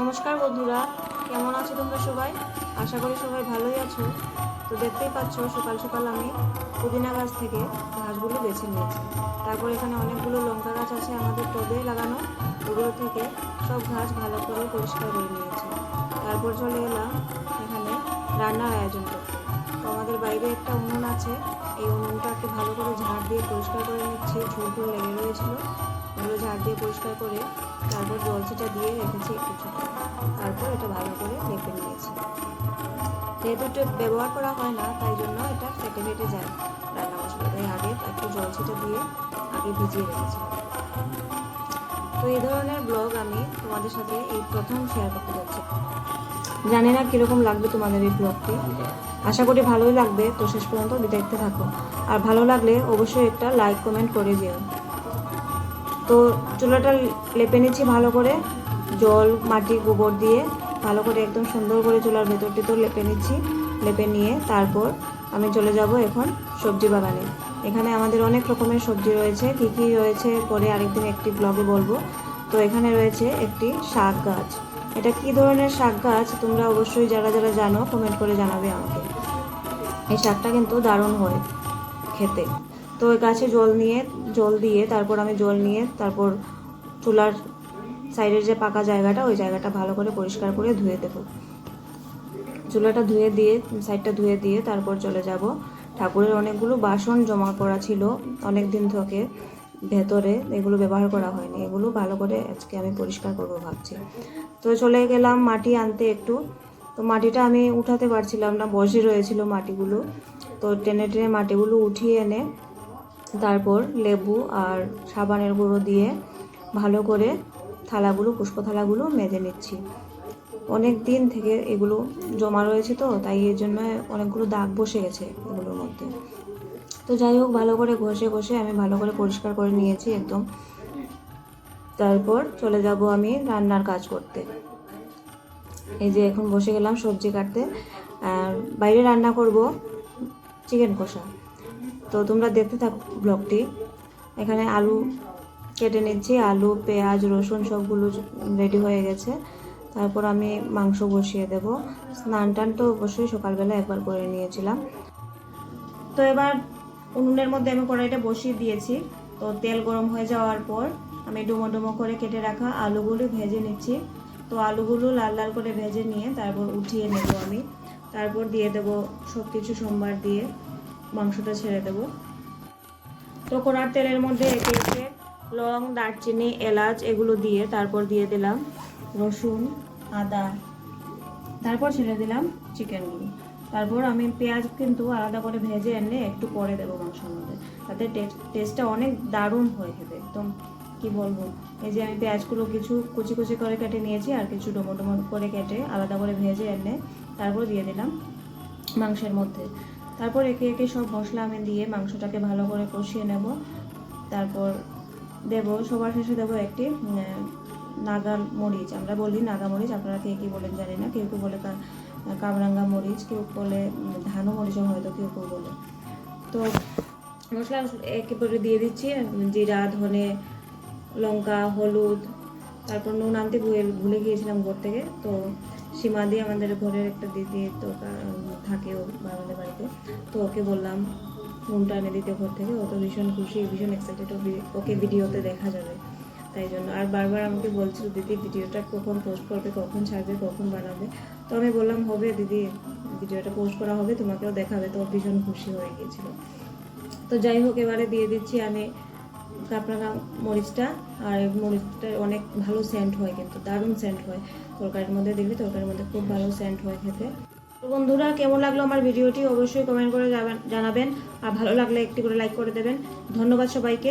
নমস্কার বন্ধুরা, কেমন আছো তোমরা সবাই? আশা করি সবাই ভালোই আছো। তো দেখতেই পাচ্ছ, সকাল সকাল আমি পুদিনা গাছ থেকে ঘাসগুলো বেছে নিয়েছি। তারপর এখানে অনেকগুলো লঙ্কা গাছ আছে আমাদের টবে লাগানো। ওগুলো থেকে সব ঘাস ভালো করে পরিষ্কার করে নিয়েছি। তারপর চলে এলাম এখানে রান্নার আয়োজন করতে। আমাদের বাইরে একটা উনুন আছে। এই উনুনটাকে ভালো করে ঝাড় দিয়ে পরিষ্কার করে নিচ্ছি। ঝুল লেগে রয়েছিল। ওগুলো ঝাড় দিয়ে পরিষ্কার করে তারপর জলছিটা দিয়ে রেখেছি একটু তারপর এটা ভালো করে লেপে নিয়েছি। যেহেতু ব্যবহার করা হয় না, তাই জন্য এটা ফেটে ফেটে যায় রান্না মশলা। তাই আগে একটু জলছিটা দিয়ে আগে ভিজিয়ে রেখেছি। তো এই ধরনের ব্লগ আমি তোমাদের সাথে এই প্রথম শেয়ার করতে যাচ্ছি। জানি না কীরকম লাগবে তোমাদের এই ব্লগটি। আশা করি ভালোই লাগবে। তো শেষ পর্যন্ত দেখতে থাকো। আর ভালো লাগলে অবশ্যই একটা লাইক কমেন্ট করে দিও। তো চুলাটা লেপে নিচ্ছি ভালো করে। জল, মাটি, গোবর দিয়ে ভালো করে একদম সুন্দর করে চুলার ভেতর টেতর লেপে নিচ্ছি। লেপে নিয়ে তারপর আমি চলে যাব এখন সবজি বাগানে। এখানে আমাদের অনেক রকমের সবজি রয়েছে। কী কী রয়েছে পরে আরেকদিন একটি ব্লগে বলব। তো এখানে রয়েছে একটি শাক গাছ। এটা কী ধরনের শাক গাছ? তোমরা অবশ্যই যারা যারা জানো কমেন্ট করে জানাবে আমাকে। এই শাকটা কিন্তু দারুণ হয় খেতে। তো ওই গাছে জল নিয়ে, জল দিয়ে তারপর আমি জল নিয়ে তারপর চুলার সাইডের যে পাকা জায়গাটা, ওই জায়গাটা ভালো করে পরিষ্কার করে ধুয়ে দেবো। চুলাটা ধুয়ে দিয়ে, সাইডটা ধুয়ে দিয়ে তারপর চলে যাব। ঠাকুরের অনেকগুলো বাসন জমা করা ছিল অনেক দিন থেকে ভেতরে এগুলো ব্যবহার করা হয়নি। এগুলো ভালো করে আজকে আমি পরিষ্কার করব ভাবছি। তো চলে গেলাম মাটি আনতে একটু। তো মাটিটা আমি উঠাতে পারছিলাম না, বসে রয়েছিল মাটিগুলো। তো টেনে টেনে মাটিগুলো উঠিয়ে এনে তারপর লেবু আর সাবানের গুঁড়ো দিয়ে ভালো করে থালাগুলো পুষ্প থালাগুলো মেজে নিচ্ছি। অনেক দিন থেকে এগুলো জমা রয়েছে তো, তাই এর জন্য অনেকগুলো দাগ বসে গেছে এগুলোর মধ্যে। তো যাই হোক, ভালো করে ঘষে ঘষে আমি ভালো করে পরিষ্কার করে নিয়েছি একদম। তারপর চলে যাব আমি রান্নার কাজ করতে। এই যে এখন বসে গেলাম সবজি কাটতে। আর বাইরে রান্না করব চিকেন কষা। তো তোমরা দেখতে থাকো ব্লগটি। এখানে আলু কেটে নিচ্ছি, আলু, পেঁয়াজ, রসুন সবগুলো রেডি হয়ে গেছে। তারপর আমি মাংস বসিয়ে দেব। স্নান টান তো অবশ্যই সকালবেলা একবার করে নিয়েছিলাম। তো এবার উনুনের মধ্যে আমি কড়াইটা বসিয়ে দিয়েছি। তো তেল গরম হয়ে যাওয়ার পর আমি ডুমো ডুমো করে কেটে রাখা আলুগুলো ভেজে নিচ্ছি। তো আলুগুলো লাল লাল করে ভেজে নিয়ে তারপর উঠিয়ে নেব আমি। তারপর দিয়ে দেব সব কিছু সোমবার দিয়ে মাংসটা ছেড়ে দেব। তো কড়ার তেলের মধ্যে একে একে লং, দারচিনি, এলাচ এগুলো দিয়ে তারপর দিয়ে দিলাম রসুন, আদা। তারপর ছেড়ে দিলাম চিকেনগুলো তারপর আমি পেঁয়াজ কিন্তু আলাদা করে ভেজে এনে একটু পরে দেবো মাংসের মধ্যে। তাতে টেস্টটা অনেক দারুণ হয়ে যাবে একদম কি বলব? এই যে আমি পেঁয়াজগুলো কিছু কুচি কুচি করে কেটে নিয়েছি আর কিছু ডোমো ডোমো করে কেটে আলাদা করে ভেজে এনে তারপর দিয়ে দিলাম মাংসের মধ্যে। তারপর একে একে সব মশলা আমি দিয়ে মাংসটাকে ভালো করে কষিয়ে নেব। তারপর দেব সবার শেষে দেবো একটি নাগা মরিচ। আমরা বলি নাগা মরিচ আপনারা কে কী বলেন জানি না। কেউ কেউ বলে কামরাঙ্গা মরিচ কেউ বলে উম, ধানু মরিচও হয়তো কেউ কেউ বলে। তো মশলা একেবারে দিয়ে দিচ্ছি জিরা ধনে লঙ্কা, হলুদ, তারপর নুন আনতে ভুলে গিয়েছিলাম ঘর থেকে, তো সীমা দিয়ে আমাদের ঘরের একটা দিদি তো থাকে ও আমাদের বাড়িতে, তো ওকে বললাম, নুনটা এনে দিতে ঘর থেকে, ও তো ভীষণ খুশি, ভীষণ এক্সাইটেড ওকে ভিডিওতে দেখা যাবে, তাই জন্য। আর বারবার আমাকে বলছিল, দিদি, ভিডিওটা কখন পোস্ট করবে, কখন ছাড়বে, কখন বানাবে? তো আমি বললাম, হবে দিদি, ভিডিওটা পোস্ট করা হবে, তোমাকেও দেখাবে। তো ভীষণ খুশি হয়ে গিয়েছিল। তো যাই হোক, এবারে দিয়ে দিচ্ছি, আমি কাপড়া মরিচটা আর মরিচটা অনেক ভালো সেন্ট হয় কিন্তু, দারুণ সেন্ট হয়। তরকারির মধ্যে দেখবি তরকারির মধ্যে খুব ভালো সেন্ট হয় খেতে। তো বন্ধুরা, কেমন লাগল আমার ভিডিওটি? অবশ্যই কমেন্ট করে জানাবেন। আর ভালো লাগলে একটি করে লাইক করে দেবেন। ধন্যবাদ সবাইকে।